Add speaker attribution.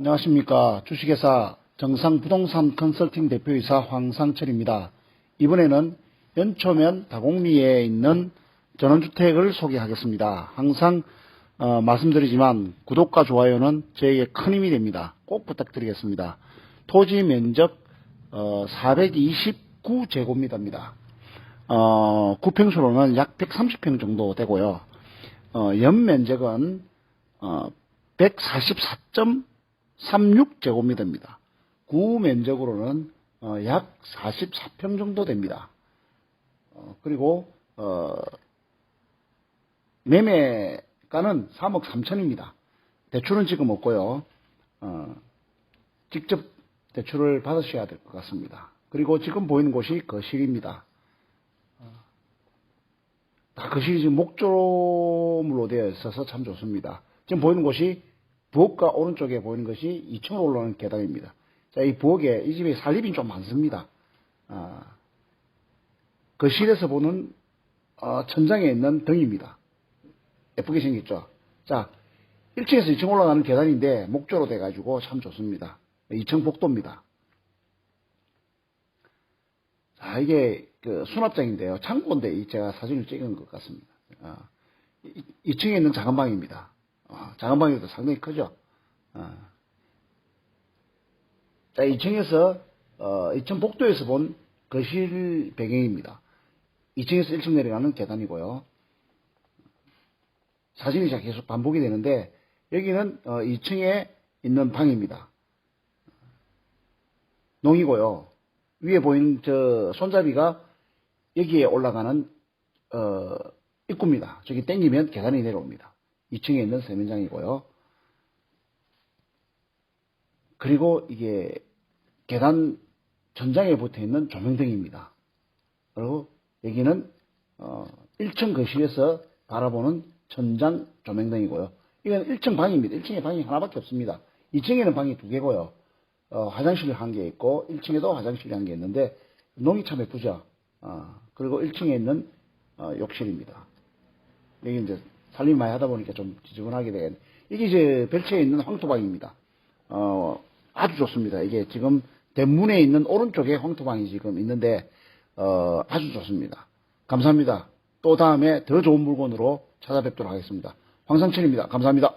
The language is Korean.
Speaker 1: 안녕하십니까. 주식회사 정상부동산 컨설팅 대표이사 황상철입니다. 이번에는 연초면 다곡리에 있는 전원주택을 소개하겠습니다. 항상 어, 말씀드리지만 구독과 좋아요는 저에게 큰 힘이 됩니다. 꼭 부탁드리겠습니다. 토지 면적 어, 429제곱미터입니다. 어, 구평수로는 약 130평 정도 되고요. 어, 연면적은 어, 144.36제곱미터입니다. 구면적으로는 어, 약 44평 정도 됩니다. 어, 그리고 어, 매매가는 3억 3천입니다. 대출은 지금 없고요. 어, 직접 대출을 받으셔야 될 것 같습니다. 그리고 지금 보이는 곳이 거실입니다. 다 거실이 지금 목조물로 되어 있어서 참 좋습니다. 지금 보이는 곳이 부엌과 오른쪽에 보이는 것이 2층으로 올라오는 계단입니다. 자, 이 부엌에 이 집에 살림이 좀 많습니다. 아, 거실에서 보는 어, 천장에 있는 등입니다. 예쁘게 생겼죠. 자, 1층에서 2층 올라가는 계단인데 목조로 돼가지고 참 좋습니다. 2층 복도입니다. 자, 이게 그 수납장인데요. 창고인데 이 제가 사진을 찍은 것 같습니다. 어, 2층에 있는 작은 방입니다. 어, 작은 방에도 상당히 크죠. 어. 자, 2층에서 어, 2층 복도에서 본 거실 배경입니다. 2층에서 1층 내려가는 계단이고요. 사진이 자 계속 반복이 되는데 여기는 어, 2층에 있는 방입니다. 농이고요. 위에 보이는 저 손잡이가 여기에 올라가는 어, 입구입니다. 저기 땡기면 계단이 내려옵니다. 2층에 있는 세면장이고요. 그리고 이게 계단 전장에 붙어 있는 조명등입니다. 그리고 여기는 어, 1층 거실에서 바라보는 천장 조명등이고요. 이건 1층 방입니다. 1층에 방이 하나밖에 없습니다. 2층에는 방이 두 개고요. 어, 화장실이 한 개 있고 1층에도 화장실이 한 개 있는데 농이 참 예쁘죠. 어, 그리고 1층에 있는 어, 욕실입니다. 여기 이제 살림 많이 하다 보니까 좀 지저분하게 되겠네. 이게 이제 벨트에 있는 황토방입니다. 어, 아주 좋습니다. 이게 지금 대문에 있는 오른쪽에 황토방이 지금 있는데 어, 아주 좋습니다. 감사합니다. 또 다음에 더 좋은 물건으로 찾아뵙도록 하겠습니다. 황상철입니다. 감사합니다.